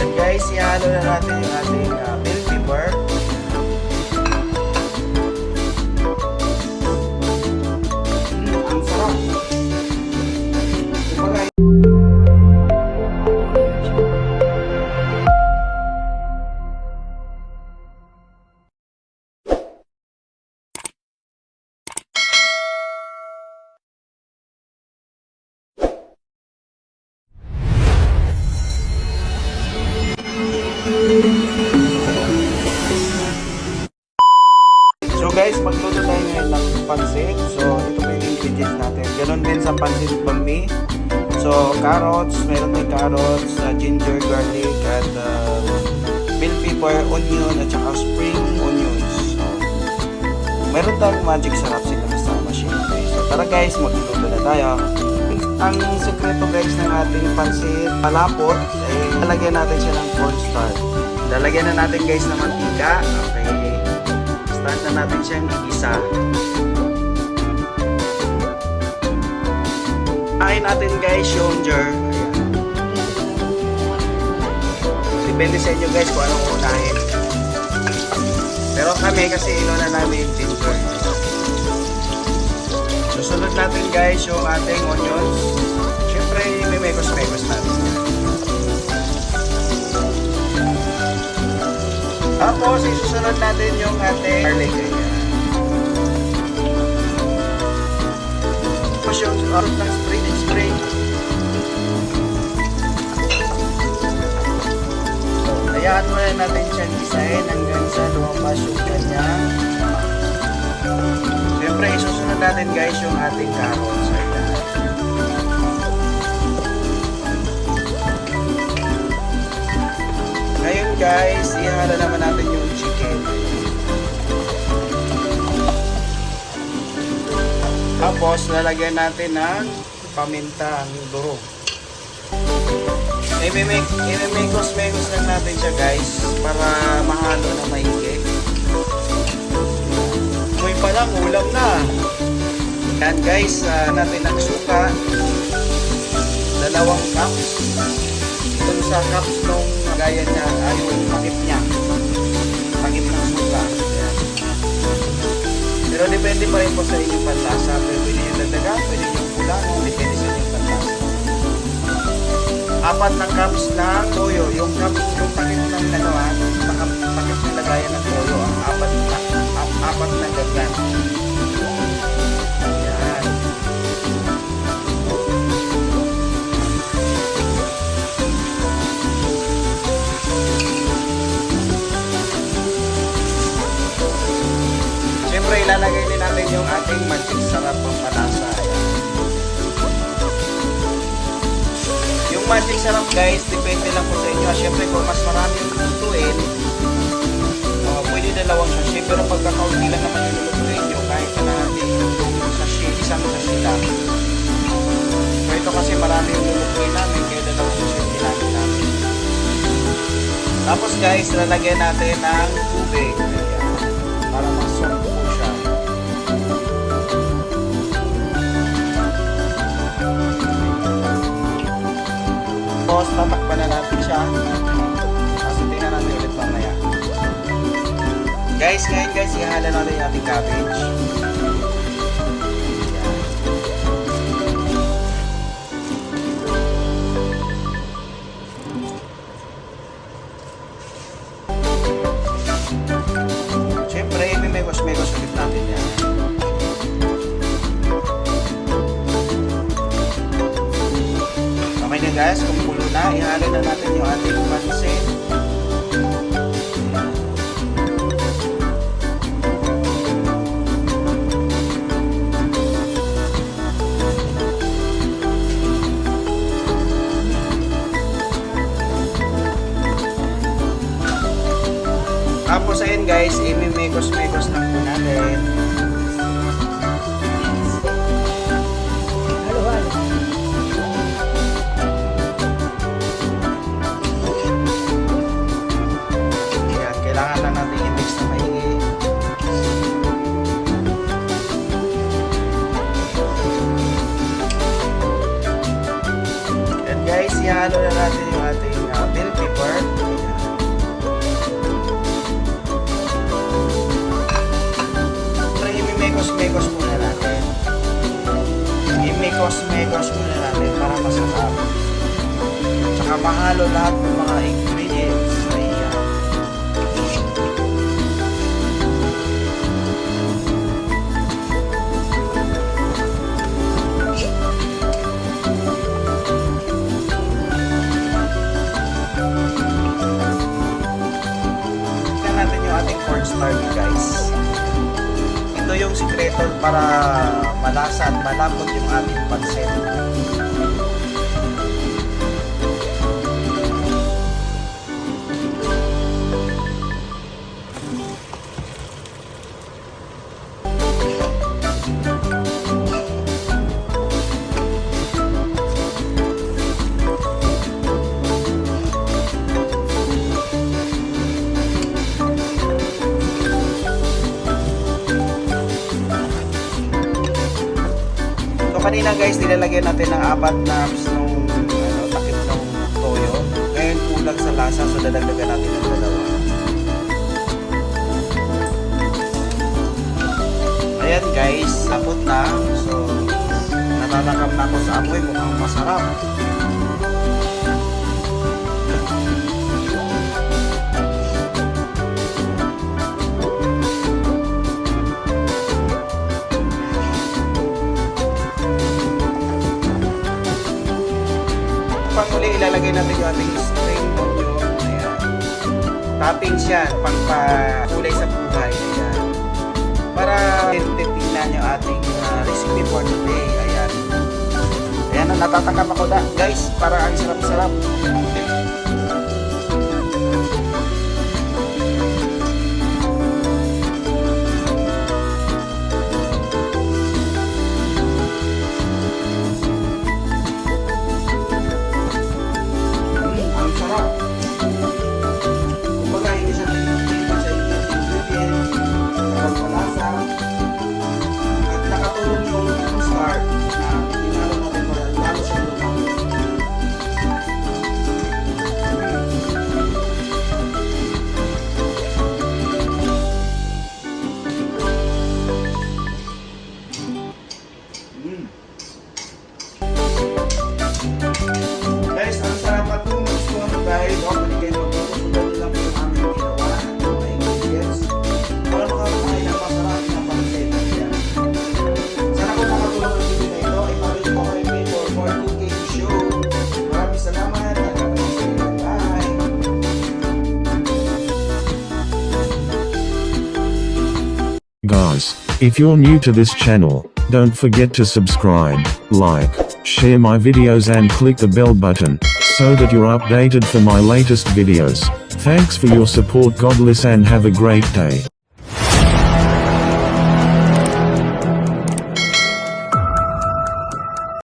Yan guys, ihalo na natin yung ating uh, bell pepper. So guys, magluto tayo ngayon ng pansit. So ito po yung ingredients natin. Ganon din sa pansit bambi. So carrots, meron tayong carrots, uh, ginger, garlic, at uh, bell pepper, onion, at saka spring onions. So, meron tayong magic sarap sila kasama syempre. So tara guys, magluto na tayo. Ang sekreto guys ng ating pansit palapot, eh, lalagyan natin siya ng cornstarch. Lalagyan na natin guys ng mantika. Okay. Start na natin siyang isa. Kain natin guys yung jar. Ayan. Depende sa inyo guys kung anong unahin. Pero kami kasi inuna namin yung ginger. Susunod natin guys yung ating onions. Siyempre may mekos-mekos natin. Tapos isusunod natin yung ating garlic. Tapos yung out ng spring spring. Hayaan muna natin siyang isahin hanggang sa lumabas yung kanyang Siyempre, isusunod natin guys yung ating carrots. Guys, ihalo naman natin yung chicken. Tapos, lalagyan natin ng paminta, ang durog. I-mekos-mekos lang natin siya guys para mahalo na maigi. Uy pa lang, ulam na. Yan guys, ah, natin ang suka. Dalawang cups. Itong sa cups nung gaya niya, ay yung takip niya. Takip ng suka. Ayan. Pero depende pa rin po sa inyong panlasa. Pwede nyo dagdagan, pwede nyo kulang, depende sa inyong panlasa. Apat na cups ng toyo. Yung cups, yung takip ng ano magic sarap guys, depende lang po sa inyo. Siyempre, kung mas marami yung lutuin, uh, pwede dalawang sachet. Pero pagka kaunti lang naman yung lulutuin nyo, kahit na natin yung sachet, isang sachet lang. So ito kasi marami yung lulutuin namin, kaya dalawang sachet ginamit namin. Tapos guys, lalagyan natin ng tubig. Guys, ngayon guys, ihala natin yung ating cabbage. Siyempre, may megos-megos ulit natin yan. Okay na guys, kung pulo na, ihalo na natin yung ating pansit. Tapos ayun guys, imimekos-mekos lang po natin. I-crush muna natin para masarap. Tsaka mahalo lahat ng mga ingredients. Ayan. Tingnan natin yung ating cornstarch guys. Ito yung sikreto para malasa at malambot yung ating pansit. Kanina guys, nilalagyan natin ng apat na nung ano, takip ng toyo. Ngayon kulang sa lasa, so dadagdagan natin ng dalawa. Ayan guys, sapot na. So, natatakam na ako sa amoy, mukhang masarap. Ilalagay natin yung ating spring onion. Ayan. Toppings yan, pangpakulay sa buhay. Ayan. Para titignan yung ating uh, recipe for today. Ayan. Ayan, natatakam ako na. Guys, para ang sarap-sarap. Guys, ang sarap at kung gusto nyo dahil ako hindi kayo magpupunod lang po yung aming ginawa ng mga ingredients para makakain ng masarap na pansit. Ayan. Sana kung nakatulong ang video na ito, ay pabili po kayo pay for more cooking show. Maraming salamat. Hanggang sa inyo. Bye! Guys, if you're new to this channel, don't forget to subscribe, like, share my videos and click the bell button, so that you're updated for my latest videos. Thanks for your support God bless and have a great day.